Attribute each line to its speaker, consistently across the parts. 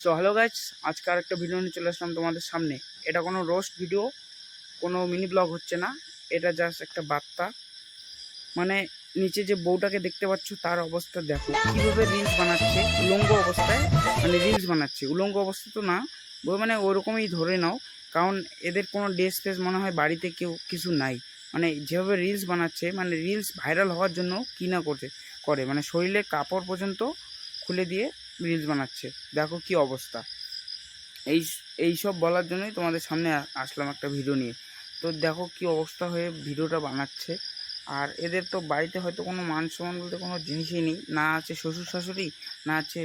Speaker 1: So hello guys আজকে আর একটা video নিয়ে চলে আসলাম তোমাদের সামনে। এটা কোনো রোস্ট ভিডিও কোনো মিনি ব্লগ হচ্ছে না। এটা জাস্ট একটা বার্তা। মানে নিচে যে বউটাকে দেখতে পাচ্ছ, তার অবস্থা দেখো। কীভাবে রিলস বানাচ্ছে, উলঙ্গ অবস্থায় মানে রিলস বানাচ্ছে। উলঙ্গ অবস্থা তো না বই মানে ওরকমই ধরে নাও। কারণ এদের কোনো ড্রেস ফ্রেস মনে হয় বাড়িতে কেউ কিছু নাই। মানে যেভাবে রিলস বানাচ্ছে মানে রিলস ভাইরাল হওয়ার জন্য কী না করছে, করে। মানে শরীরে কাপড় পর্যন্ত খুলে দিয়ে রিলস বানাচ্ছে। দেখো কি অবস্থা। এই এই সব বলার জন্যই তোমাদের সামনে আসলাম একটা ভিডিও নিয়ে। তো দেখো কি অবস্থা হয়ে ভিডিওটা বানাচ্ছে। আর এদের তো বাড়িতে হয়তো কোনো মান সম্মান বলতে কোনো জিনিসই নেই। না আছে শ্বশুর শাশুড়ি, না আছে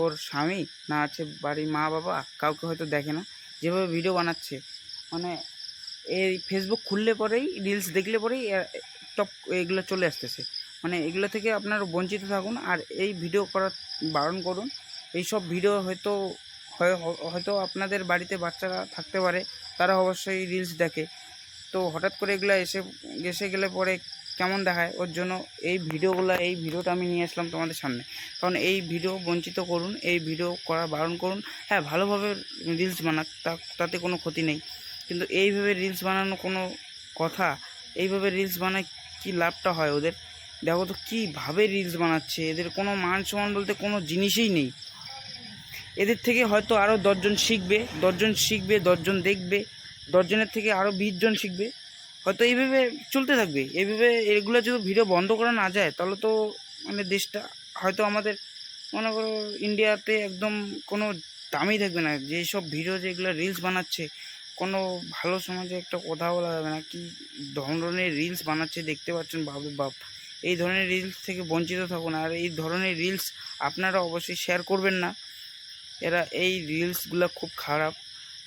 Speaker 1: ওর স্বামী, না আছে বাড়ির মা বাবা, কাউকে হয়তো দেখে না। যেভাবে ভিডিও বানাচ্ছে মানে এই ফেসবুক খুললে পরেই রিলস দেখলে পরেই টপ এগুলো চলে আসতেছে। মানে এগুলো থেকে আপনারা বঞ্চিত থাকুন আর এই ভিডিও করার বারণ করুন। এইসব ভিডিও হয়তো, হয়- হয়তো আপনাদের বাড়িতে বাচ্চারা থাকতে পারে, তারা অবশ্যই রিলস দেখে। তো হঠাৎ করে এগুলো এসে এসে গেলে পরে কেমন দেখায়? ওর জন্য এই ভিডিওগুলো, এই ভিডিওটা আমি নিয়ে আসলাম তোমাদের সামনে। কারণ এই ভিডিও বঞ্চিত করুন, এই ভিডিও করা বারণ করুন। হ্যাঁ ভালোভাবে রিলস বানাক, তা, তাতে কোনো ক্ষতি নেই। কিন্তু এইভাবে রিলস বানানো কোনো কথা, এইভাবে রিলস বানায় কি লাভটা হয় ওদের? দেখো তো কীভাবে রিলস বানাচ্ছে, এদের কোনো মান সম্মান বলতে কোনো জিনিসই নেই। এদের থেকে হয়তো আরও দশজন শিখবে দশজন শিখবে, দশজন দেখবে, দশজনের থেকে আরও বিশজন শিখবে। হয়তো এইভাবে চলতে থাকবে, এইভাবে এগুলো যদি ভিডিও বন্ধ করা না যায়, তাহলে তো মানে দেশটা, হয়তো আমাদের, মনে করো ইন্ডিয়াতে একদম কোনো দামই থাকবে না। যেসব ভিডিও যেগুলো রিলস বানাচ্ছে, কোনো ভালো সমাজে একটা কথা বলা যাবে না। কি ধরনের রিলস বানাচ্ছে দেখতে পাচ্ছেন বাবু বাপ। এই ধরনের রিলস থেকে বঞ্চিত থাকুন। আর এই ধরনের রিলস আপনারা অবশ্যই শেয়ার করবেন না। এরা এই রিলসগুলো খুব খারাপ।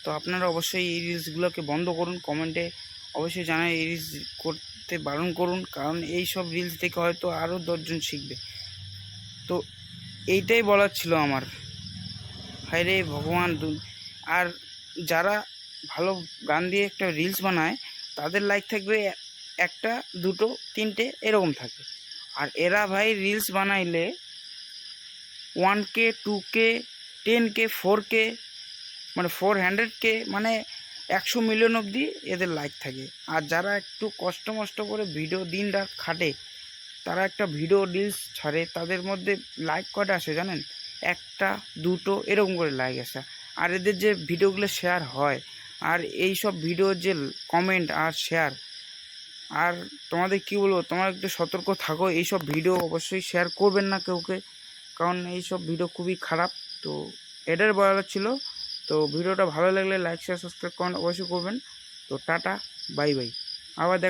Speaker 1: তো আপনারা অবশ্যই এই রিলসগুলোকে বন্ধ করুন কমেন্টে অবশ্যই জানাই এই রিলস করতে বারণ করুন, কারণ এই সব রিলস থেকে হয়তো আরও দশজন শিখবে। তো এইটাই বলার ছিল আমার। হায় রে ভগবান আর যারা ভালো গান দিয়ে একটা রিলস বানায়, তাদের লাইক থাকবে একটা, দুটো, তিনটে, এরকম থাকে। আর এরা ভাই রিলস বানাইলে one K two K ten K four K মানে ফোর হান্ড্রেড কে মানে একশো মিলিয়ন অবধি এদের লাইক থাকে। আর যারা একটু কষ্ট মষ্ট করে ভিডিও দিন রাত খাটে, তারা একটা ভিডিও রিলস ছাড়ে, তাদের মধ্যে লাইক কটা আসে জানেন? একটা, দুটো, এরকম করে লাইক আসে। আর এদের যে ভিডিওগুলো শেয়ার হয়, আর এই সব ভিডিও যে কমেন্ট আর শেয়ার আর তোমাদের কি বলব, তোমার একটু সতর্ক থাকো, এইসব ভিডিও অবশ্যই শেয়ার করবেন না কেউকে, কারণ এইসব ভিডিও খুবই খারাপ। তো এটার বলার ছিল। তো ভিডিওটা ভালো লাগলে লাইক শেয়ার সাবস্ক্রাইব কমেন্ট অবশ্যই করবেন। তো টাটা বাই বাই আবার দেখা